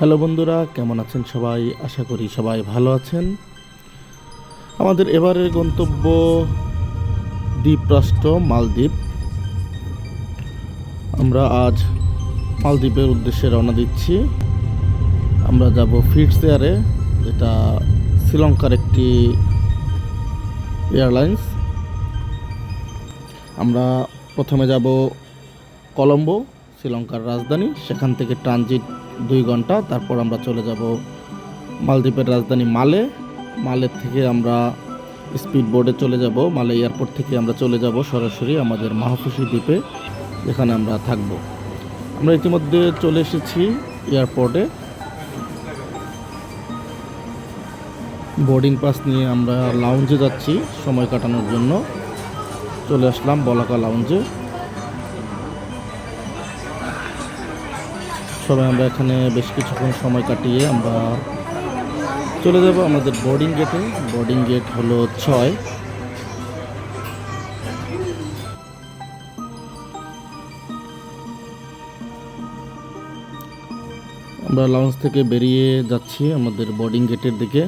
Hello বন্ধুরা, কেমন আছেন সবাই? আশা করি সবাই ভালো আছেন। আমাদের এবারের গন্তব্য দ্বীপরাষ্ট্র মালদ্বীপ। আমরা আজ মালদ্বীপের উদ্দেশ্যে রওনা দিচ্ছি। আমরা যাব ফিটস এয়ারে, যেটা শ্রীলঙ্কার একটি এয়ারলাইন্স। আমরা প্রথমে যাব কলম্বো। শ্রীলঙ্কার রাজধানী, সেখান থেকে ট্রানজিট দুই ঘণ্টা, তারপর আমরা চলে যাব মালদ্বীপের রাজধানী মালে। মালের থেকে আমরা স্পিড বোর্ডে চলে যাব, মালে এয়ারপোর্ট থেকে আমরা চলে যাব সরাসরি আমাদের মাহফুসি দ্বীপে, যেখানে আমরা থাকব। আমরা ইতিমধ্যে চলে এসেছি এয়ারপোর্টে। বোর্ডিং পাস নিয়ে আমরা লাউঞ্জে যাচ্ছি, সময় কাটানোর জন্য। চলে আসলাম বলাকা লাউঞ্জে সবাই আমরা এখানে বেশ কিছুক্ষণ সময় কাটিয়ে আমরা চলে যাব আমাদের বোর্ডিং গেটে বোর্ডিং গেট হলো ছয়। আমরা লঞ্চ থেকে বেরিয়ে যাচ্ছি আমাদের বোর্ডিং গেটের দিকে।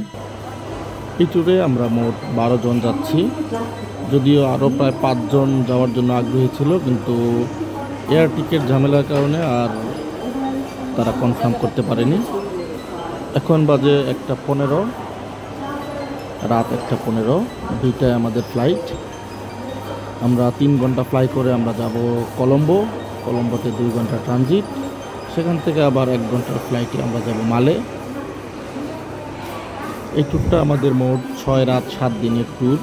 এই ট্যুরে আমরা মোট বারো জন যাচ্ছি। যদিও আরও প্রায় পাঁচজন যাওয়ার জন্য আগ্রহী ছিল, কিন্তু এয়ার টিকিট ঝামেলার কারণে আর তারা কনফার্ম করতে পারেনি। এখন বাজে একটা পনেরো, রাত একটা পনেরো, দুইটায় আমাদের ফ্লাইট আমরা তিন ঘণ্টা ফ্লাই করে আমরা যাব কলম্বো। কলম্বোতে দুই ঘণ্টা ট্রানজিট সেখান থেকে আবার এক ঘণ্টার ফ্লাইটে আমরা যাব মালে। এই ট্যুরটা আমাদের মোট ছয় রাত সাত দিনের ট্যুর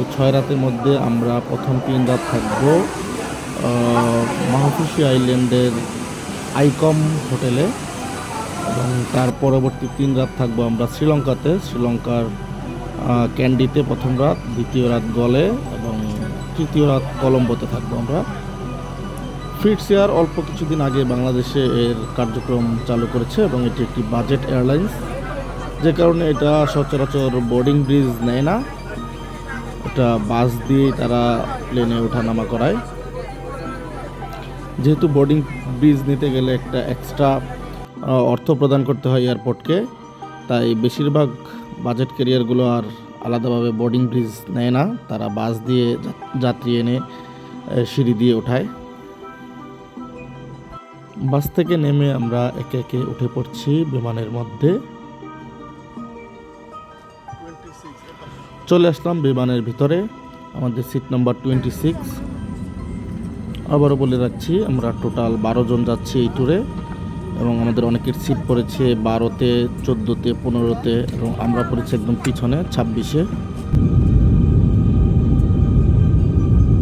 এই ছয় রাতের মধ্যে আমরা প্রথম তিন রাত থাকব মাহফুসি আইল্যান্ডের আইকম হোটেলে এবং তার পরবর্তী তিন রাত থাকব আমরা শ্রীলঙ্কাতে। শ্রীলঙ্কার ক্যান্ডিতে প্রথম রাত, দ্বিতীয় রাত গলে এবং তৃতীয় রাত কলম্বোতে থাকব আমরা। ফিটস এয়ার অল্প কিছুদিন আগে বাংলাদেশে এর কার্যক্রম চালু করেছে এবং এটি একটি বাজেট এয়ারলাইন্স। যে কারণে এটা সচরাচর বোর্ডিং ব্রিজ নেয় না। এটা বাস দিয়েই তারা প্লেনে ওঠানামা করায়। যেহেতু বোর্ডিং ব্রিজ নিতে গেলে একটা এক্সট্রা অর্থ প্রদান করতে হয় এয়ারপোর্টকে তাই বেশিরভাগ বাজেট ক্যারিয়ারগুলো আর আলাদাভাবে বোর্ডিং ব্রিজ নেয় না। তারা বাস দিয়ে যাত্রী এনে সিঁড়ি দিয়ে ওঠায়। বাস থেকে নেমে আমরা একে একে উঠে পড়ছি বিমানের মধ্যে। চলে আসলাম বিমানের ভিতরে। আমাদের সিট নাম্বার টোয়েন্টি সিক্স আবারও বলে রাখছি, আমরা টোটাল বারো জন যাচ্ছি এই ট্যুরে এবং আমাদের অনেকের সিট পড়েছে বারোতে, চোদ্দোতে, পনেরোতে, এবং আমরা পড়েছি একদম পিছনে, ছাব্বিশে।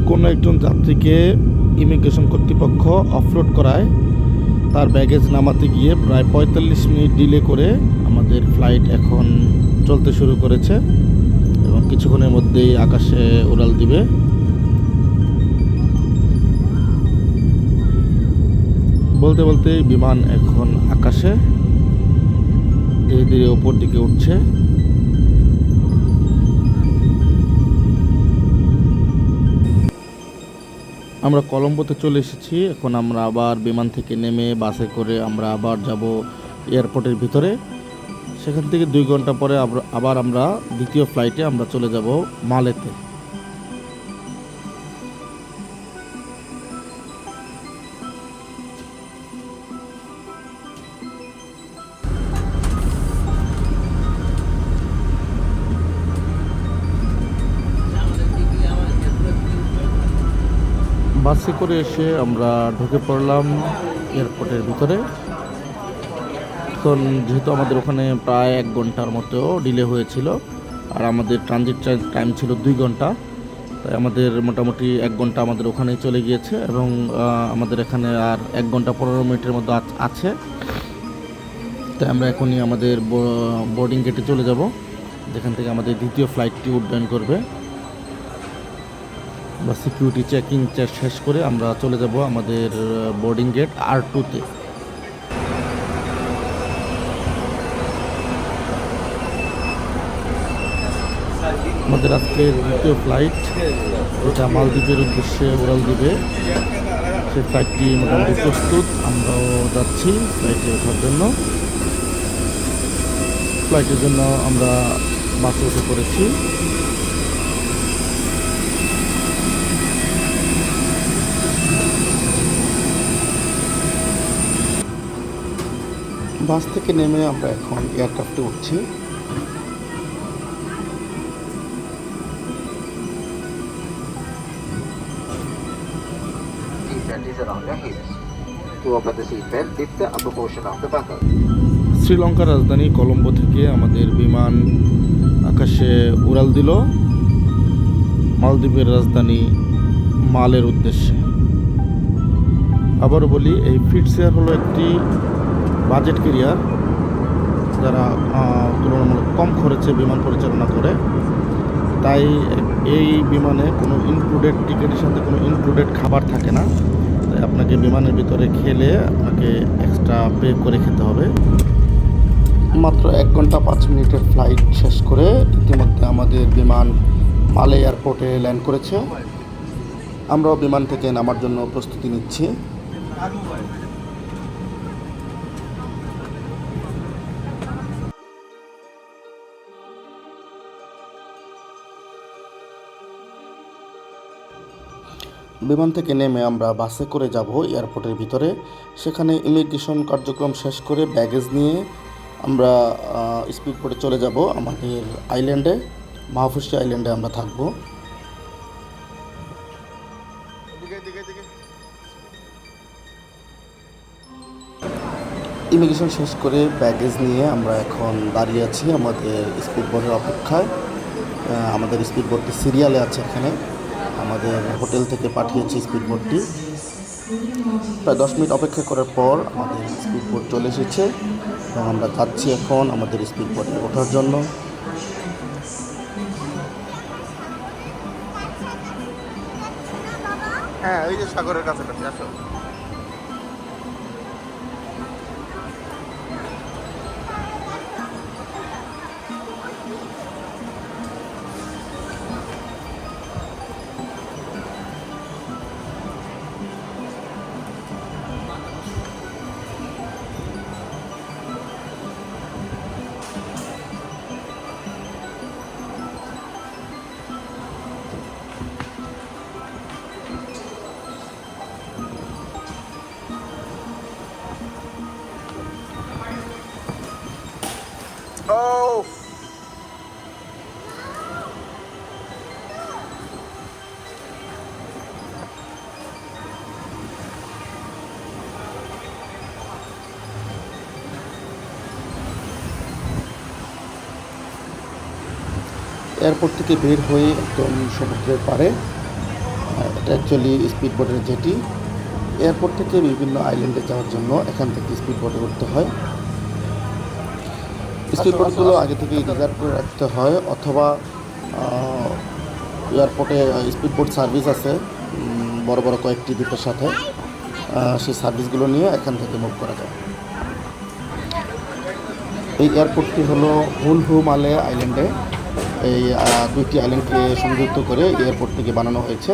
কোনো একজন যাত্রীকে ইমিগ্রেশন কর্তৃপক্ষ অফলোড করায়, তার ব্যাগেজ নামাতে গিয়ে প্রায় পঁয়তাল্লিশ মিনিট ডিলে করে আমাদের ফ্লাইট এখন চলতে শুরু করেছে, এবং কিছুক্ষণের মধ্যেই আকাশে উড়াল দিবে। বলতে বলতে বিমান এখন আকাশে ধীরে ধীরে ওপর দিকে উঠছে। আমরা কলম্বোতে চলে এসেছি, এখন আমরা আবার বিমান থেকে নেমে বাসে করে আমরা আবার যাব এয়ারপোর্টের ভিতরে। সেখান থেকে দুই ঘণ্টা পরে আবার- আমরা দ্বিতীয় ফ্লাইটে আমরা চলে যাব মালেতে। বাসে করে এসে আমরা ঢুকে পড়লাম এয়ারপোর্টের ভিতরে। এখন যেহেতু আমাদের ওখানে প্রায় এক ঘণ্টার মতো ডিলে হয়েছিল, আর আমাদের ট্রানজিট টাইম ছিল দুই ঘণ্টা, তাই আমাদের মোটামুটি এক ঘণ্টা আমাদের ওখানেই চলে গিয়েছে এবং আমাদের এখানে আর এক ঘণ্টা পনেরো মিনিটের মতো আছে। তাই আমরা এখনই আমাদের বোর্ডিং গেটে চলে যাব। যেখান থেকে আমাদের দ্বিতীয় ফ্লাইটটি উড্ডয়ন করবে। বা সিকিউরিটি চেকিং শেষ করে আমরা চলে যাব আমাদের বোর্ডিং গেট আর টুতে আমাদের আজকের দ্বিতীয় ফ্লাইট যেটা মালদ্বীপের উদ্দেশ্যে উড়াল দিবে। সেই ফ্লাইটটি মোটামুটি প্রস্তুত, আমরাও যাচ্ছি ফ্লাইটে ওঠার জন্য। ফ্লাইটের জন্য আমরা বাসে উঠে পড়েছি। বাস থেকে নেমে আমরা এখন এয়ারক্রাফটে উঠছি. শ্রীলঙ্কার রাজধানী কলম্বো থেকে আমাদের বিমান আকাশে উড়াল দিল মালদ্বীপের রাজধানী মালের উদ্দেশ্যে। আবারও বলি এই ফিটসেয়ার হলো একটি বাজেট কেরিয়ার যারা তুলনামূলক কম খরচে বিমান পরিচালনা করে, তাই এই বিমানে কোনো ইনক্লুডেড টিকিটের সাথে কোনো ইনক্লুডেড খাবার থাকে না। তাই আপনাকে বিমানের ভিতরে খেলে আপনাকে এক্সট্রা পে করে খেতে হবে। মাত্র এক ঘণ্টা পাঁচ মিনিটের ফ্লাইট শেষ করে ইতিমধ্যে আমাদের বিমান মালে এয়ারপোর্টে ল্যান্ড করেছে। আমরাও বিমান থেকে নামার জন্য প্রস্তুতি নিচ্ছি। বিমান থেকে নেমে আমরা বাসে করে যাব এয়ারপোর্টের ভিতরে। সেখানে ইমিগ্রেশন কার্যক্রম শেষ করে ব্যাগেজ নিয়ে আমরা স্পিড বোটে চলে যাব আমাদের আইল্যান্ডে মাহফুসি আইল্যান্ডে আমরা থাকব। ইমিগ্রেশন শেষ করে ব্যাগেজ নিয়ে আমরা এখন দাঁড়িয়ে আছি আমাদের স্পিড বোটের অপেক্ষায় আমাদের স্পিড বোটটি সিরিয়ালে আছে এখানে। আমাদের হোটেল থেকে পাঠিয়েছি স্পিড বোটটি প্রায় দশ মিনিট অপেক্ষা করার পর আমাদের স্পিড বোট চলে এসেছে এবং আমরা যাচ্ছি এখন আমাদের স্পিড বোটে ওঠার জন্য। হ্যাঁ ওই যে সাগরের কাছে আসো। এয়ারপোর্ট থেকে বের হয়ে একদম সমুদ্রের পাড়ে এটা অ্যাকচুয়ালি স্পিড বোটের জেটি এয়ারপোর্ট থেকে বিভিন্ন আইল্যান্ডে যাওয়ার জন্য এখান থেকে স্পিড বোটে উঠতে হয়। স্পিড বোটগুলো আগে থেকে রিজার্ভ করে রাখতে হয়, অথবা এয়ারপোর্টে স্পিড বোট সার্ভিস আছে বড় বড় কয়েকটি দ্বীপের সাথে। সেই সার্ভিসগুলো নিয়ে এখান থেকে মুভ করা যায়। এই এয়ারপোর্টটি হলো হুল হু মালে আইল্যান্ডে এই দুইটি আইল্যান্ডকে সংযুক্ত করে এয়ারপোর্ট থেকে বানানো হয়েছে।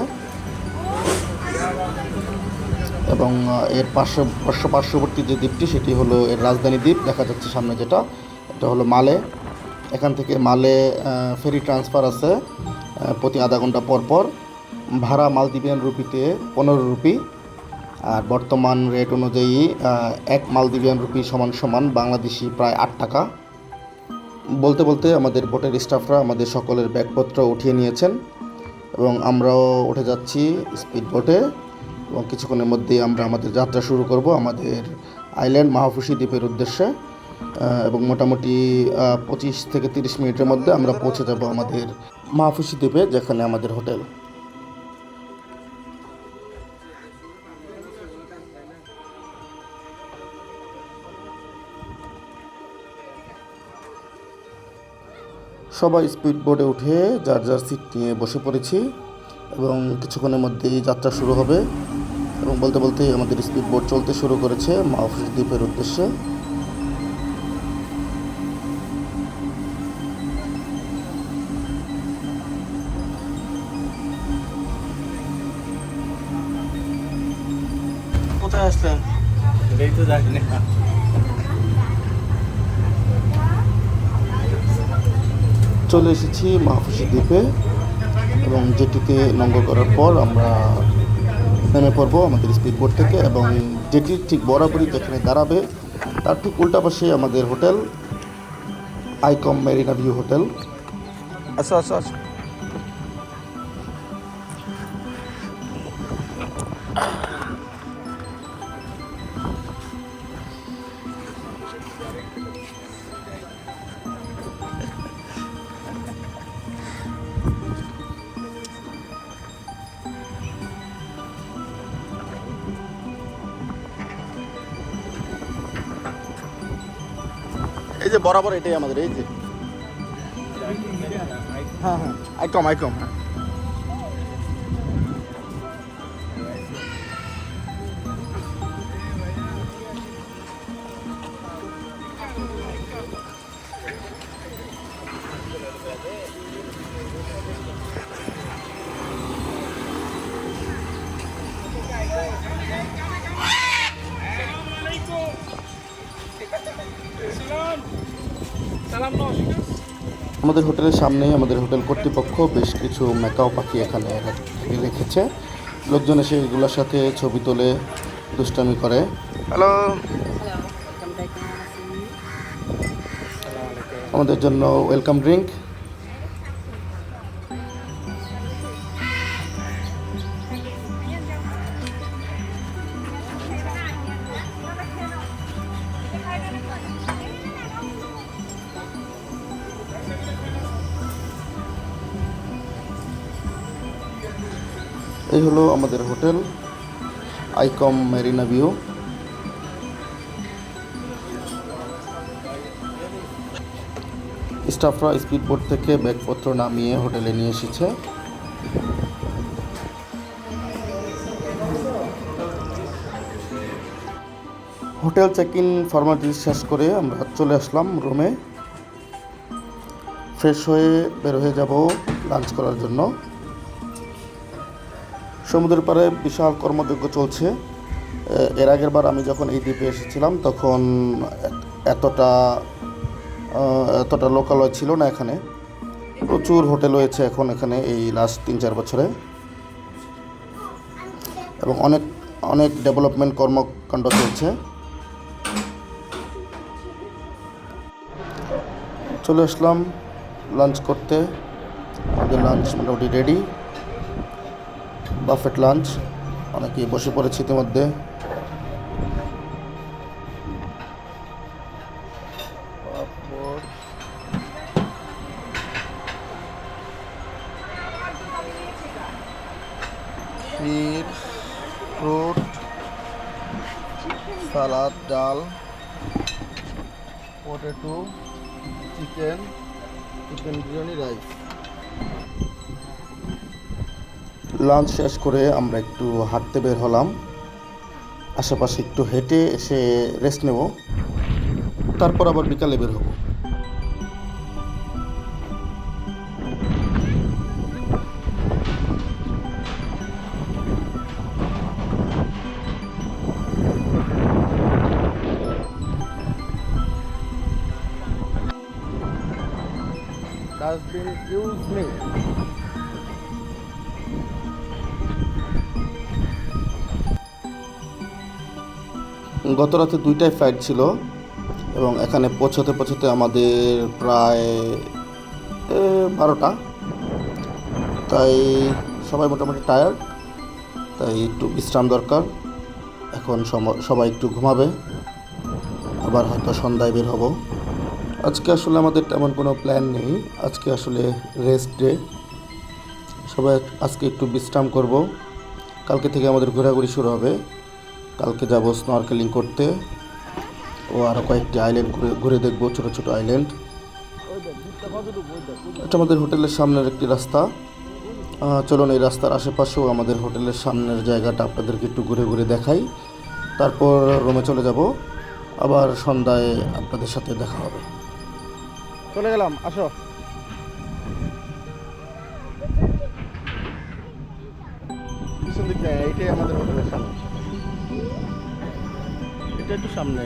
এবং এর পার্শ্ব পার্শ্ব, পার্শ্ববর্তী যে দ্বীপটি, সেটি হলো এর রাজধানী দ্বীপ, দেখা যাচ্ছে সামনে যেটা। এটা হলো মালে। এখান থেকে মালে ফেরি ট্রান্সফার আছে প্রতি আধা ঘণ্টা পর পর। ভাড়া মালদ্বীপিয়ান রুপিতে পনেরো রুপি। আর বর্তমান রেট অনুযায়ী এক মালদ্বীপিয়ান রুপি সমান সমান বাংলাদেশি প্রায় আট টাকা। বলতে বলতে আমাদের বোটের স্টাফরা আমাদের সকলের ব্যাগপত্র উঠিয়ে নিয়েছেন এবং আমরাও উঠে যাচ্ছি স্পিড বোটে এবং কিছুক্ষণের মধ্যেই আমরা আমাদের যাত্রা শুরু করব আমাদের আইল্যান্ড মাহফুসি দ্বীপের উদ্দেশ্যে। এবং মোটামুটি পঁচিশ থেকে তিরিশ মিনিটের মধ্যে আমরা পৌঁছে যাব আমাদের মাহফুসি দ্বীপে যেখানে আমাদের হোটেল। সবাই স্পিড বোটে উঠে যার যার সিট নিয়ে বসে পড়েছি এবং কিছুক্ষণের মধ্যেই যাত্রা শুরু হবে এবং বলতে বলতেই আমাদের স্পিড বোট চলতে শুরু করেছে মাহফুজ দ্বীপের উদ্দেশ্যে। কোথায় আসলেন? চলে এসেছি মাহফুসি দ্বীপে এবং জেটিতে নঙ্গর করার পর আমরা নেমে পড়ব আমাদের স্পিড বোট থেকে এবং জেটির ঠিক বরাবরই যেখানে দাঁড়াবে, তার ঠিক উল্টা পাশে আমাদের hotel, Icom Marina View hotel. আচ্ছা আচ্ছা আসো। যে বরাবর এটাই আমাদের এই যে। হ্যাঁ হ্যাঁ আইকম আইকম হ্যাঁ। আমাদের হোটেলের সামনেই আমাদের হোটেল কর্তৃপক্ষ বেশ কিছু ম্যাকাও পাখি এখানে রেখেছে। লোকজন এসে এগুলোর সাথে ছবি তোলে দুষ্টামি করে। হ্যালো আমাদের জন্য ওয়েলকাম ড্রিঙ্ক এই হলো আমাদের হোটেল, আইকম মেরিনা ভিউ। স্টাফরা স্পিডবোট থেকে ব্যাগপত্র নামিয়ে হোটেলে নিয়ে এসেছে। হোটেল চেক ইন ফর্মালিটি শেষ করে আমরা চলে আসলাম রুমে। ফ্রেশ হয়ে বের হয়ে যাব লাঞ্চ করার জন্য। সমুদ্রের পাড়ে বিশাল কর্মযজ্ঞ চলছে। এর আগের বার আমি যখন এই দ্বীপে এসেছিলাম, তখন এতটা এতটা লোকালয় ছিল না এখানে। প্রচুর হোটেল হয়েছে এখন এখানে এই লাস্ট তিন চার বছরে। এবং অনেক অনেক ডেভেলপমেন্ট কর্মকাণ্ড চলছে। চলে আসলাম লাঞ্চ করতে। আমাদের লাঞ্চ মোটামুটি রেডি বাফেট লাঞ্চ। অনেকেই বসে পড়েছে ইতিমধ্যে। ফ্রুট সালাদ ডাল potato chicken chicken biryani rice. Lunch শেষ করে আমরা একটু হাঁটতে বের হলাম। আশেপাশে একটু হেঁটে এসে রেস্ট নেব। তারপর আবার বিকালে বের হব। ডাস্টবিন ইউজ মি গত রাতে দুইটাই ফ্লাইট ছিল এবং এখানে পৌঁছাতে পৌঁছাতে আমাদের প্রায় বারোটা। তাই সবাই মোটামুটি টায়ার্ড তাই একটু বিশ্রাম দরকার। এখন সবাই একটু ঘুমাবে, আবার হয়তো সন্ধ্যায় বের হব। আজকে আসলে আমাদের তেমন কোনো প্ল্যান নেই। আজকে আসলে রেস্ট ডে সবাই আজকে একটু বিশ্রাম করব। কালকে থেকে আমাদের ঘোরাঘুরি শুরু হবে। কালকে যাব স্নরকেলিং করতে। ও আরও কয়েকটি আইল্যান্ড ঘুরে ঘুরে দেখব, ছোটো ছোটো আইল্যান্ড এটা আমাদের হোটেলের সামনের একটি রাস্তা। চলুন এই রাস্তার আশেপাশেও আমাদের হোটেলের সামনের জায়গাটা আপনাদেরকে একটু ঘুরে ঘুরে দেখাই। তারপর রুমে চলে যাব। আবার সন্ধ্যায় আপনাদের সাথে দেখা হবে। চলে গেলাম, আসো। এইটাই আমাদের হোটেলের সামনে। এটা একটু সামনে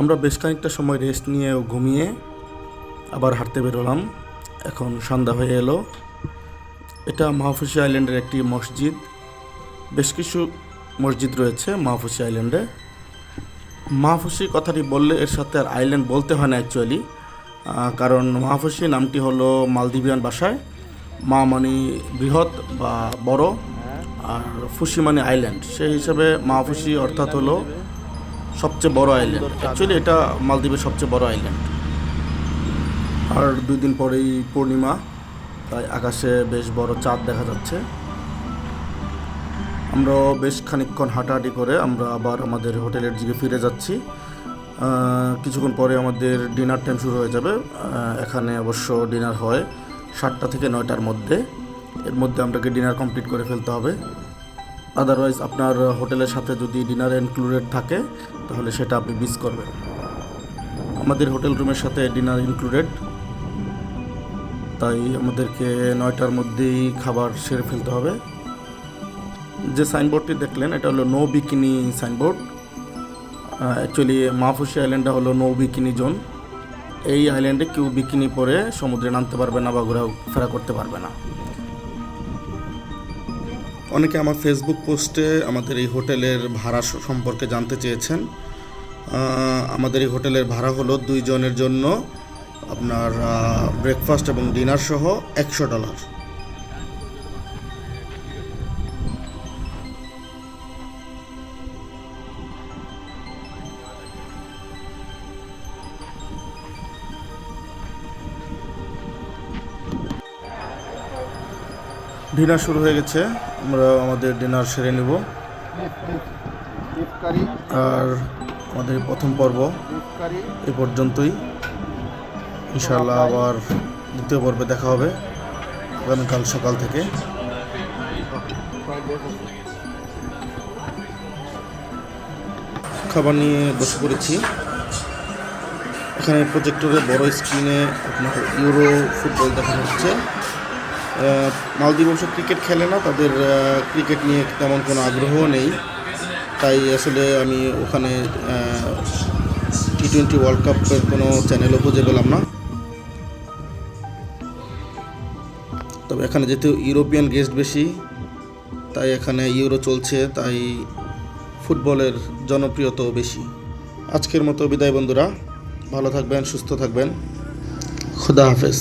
আমরা বেশ খানিকটা সময় রেস্ট নিয়ে ঘুমিয়ে আবার হাঁটতে বেরোলাম। এখন সন্ধ্যা হয়ে এলো। এটা মাহফুসি আইল্যান্ডের একটি মসজিদ। বেশ কিছু মসজিদ রয়েছে মাহফুসি আইল্যান্ডে। মাহফুসি কথাটি বললে এর সাথে আর আইল্যান্ড বলতে হয় না অ্যাকচুয়ালি কারণ মাহফুসি নামটি হলো মালদ্বীপিয়ান ভাষায়। মা মানে বৃহৎ বা বড়, আর ফুসি মানে আইল্যান্ড। সেই হিসাবে মাহফুসি অর্থাৎ হলো সবচেয়ে বড় আইল্যান্ড অ্যাকচুয়ালি এটা মালদ্বীপের সবচেয়ে বড় আইল্যান্ড আর দুই দিন পরেই পূর্ণিমা তাই আকাশে বেশ বড় চাঁদ দেখা যাচ্ছে। আমরা বেশ খানিকক্ষণ হাঁটাহাঁটি করে আমরা আবার আমাদের হোটেলের দিকে ফিরে যাচ্ছি। আহ, কিছুক্ষণ পরে আমাদের ডিনার টাইম শুরু হয়ে যাবে। আহ, এখানে অবশ্য ডিনার হয় সাতটা থেকে নয়টার মধ্যে। এর মধ্যে আপনাকে ডিনার কমপ্লিট করে ফেলতে হবে। আদারওয়াইজ আপনার হোটেলের সাথে যদি ডিনার ইনক্লুডেড থাকে, তাহলে সেটা আপনি মিস করবেন। আমাদের হোটেল রুমের সাথে ডিনার ইনক্লুডেড তাই আমাদেরকে নয়টার মধ্যেই খাবার সেরে ফেলতে হবে। যে সাইনবোর্ডটি দেখলেন, এটা হলো no bikini signboard actually Maafushi আইল্যান্ডটা হলো নো বিকিনি জোন এই আইল্যান্ডে কেউ বিকিনি পরে সমুদ্রে নামতে পারবে না বা ঘোরা ফেরা করতে পারবে না। অনেকে আমার ফেসবুক পোস্টে আমাদের এই হোটেলের ভাড়া সম্পর্কে জানতে চেয়েছেন। আমাদের এই হোটেলের ভাড়া হলো দুইজনের জন্য আপনার ব্রেকফাস্ট এবং ডিনার সহ একশো ডলার ডিনার শুরু হয়ে গেছে। আমরা আমাদের ডিনার সেরে নেব। আর আমাদের প্রথম পর্ব এ পর্যন্তই। ইনশাল্লাহ আবার দ্বিতীয় পর্বে দেখা হবে আগামীকাল সকাল থেকে। খাবার নিয়ে বসে পড়েছি। এখানে প্রজেক্টরে বড় স্ক্রিনে আপনার ইউরো ফুটবল দেখা হচ্ছে। মালদ্বীপ অবশ্য ক্রিকেট খেলে না, তাদের ক্রিকেট নিয়ে তেমন কোনো আগ্রহ নেই। তাই আসলে আমি ওখানে টি টোয়েন্টি ওয়ার্ল্ড কাপের কোনো চ্যানেলও খুঁজে পেলাম না। তবে এখানে যেহেতু ইউরোপিয়ান গেস্ট বেশি, তাই এখানে ইউরো চলছে, তাই ফুটবলের জনপ্রিয়তাও বেশি। আজকের মতো বিদায় বন্ধুরা, ভালো থাকবেন, সুস্থ থাকবেন। খুদা হাফেজ।